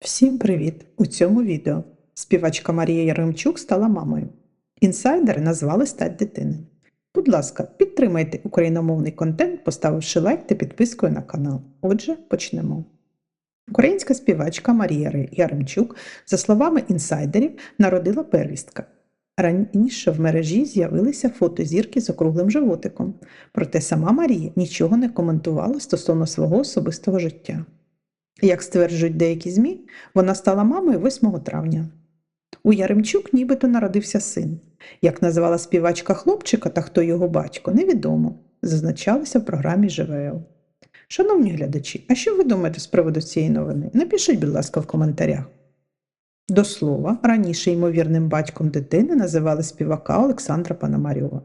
Всім привіт! У цьому відео співачка Марія Яремчук стала мамою. Інсайдери назвали стать дитини. Будь ласка, підтримайте україномовний контент, поставивши лайк та підпискою на канал. Отже, почнемо. Українська співачка Марія Яремчук, за словами інсайдерів, народила первістка. Раніше в мережі з'явилися фото зірки з округлим животиком, проте сама Марія нічого не коментувала стосовно свого особистого життя. Як стверджують деякі ЗМІ, вона стала мамою 8 травня. У Яремчук нібито народився син. Як назвала співачка хлопчика та хто його батько, невідомо, зазначалося в програмі ЖВЛ. Шановні глядачі, а що ви думаєте з приводу цієї новини? Напишіть, будь ласка, в коментарях. До слова, раніше ймовірним батьком дитини називали співака Олександра Пономарьова.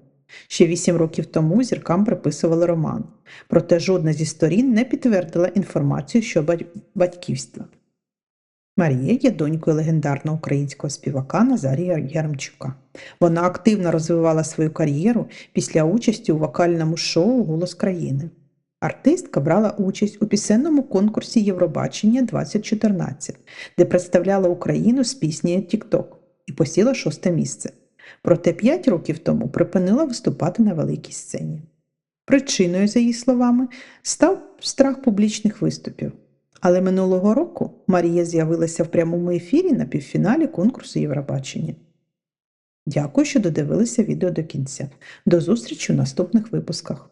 Ще вісім років тому зіркам приписували роман, проте жодна зі сторін не підтвердила інформацію щодо батьківства. Марія є донькою легендарного українського співака Назарія Яремчука. Вона активно розвивала свою кар'єру після участі у вокальному шоу Голос країни. Артистка брала участь у пісенному конкурсі Євробачення 2014, де представляла Україну з піснею «Тік-Ток» і посіла шосте місце. Проте 5 років тому припинила виступати на великій сцені. Причиною, за її словами, став страх публічних виступів. Але минулого року Марія з'явилася в прямому ефірі на півфіналі конкурсу Євробачення. Дякую, що додивилися відео до кінця. До зустрічі у наступних випусках.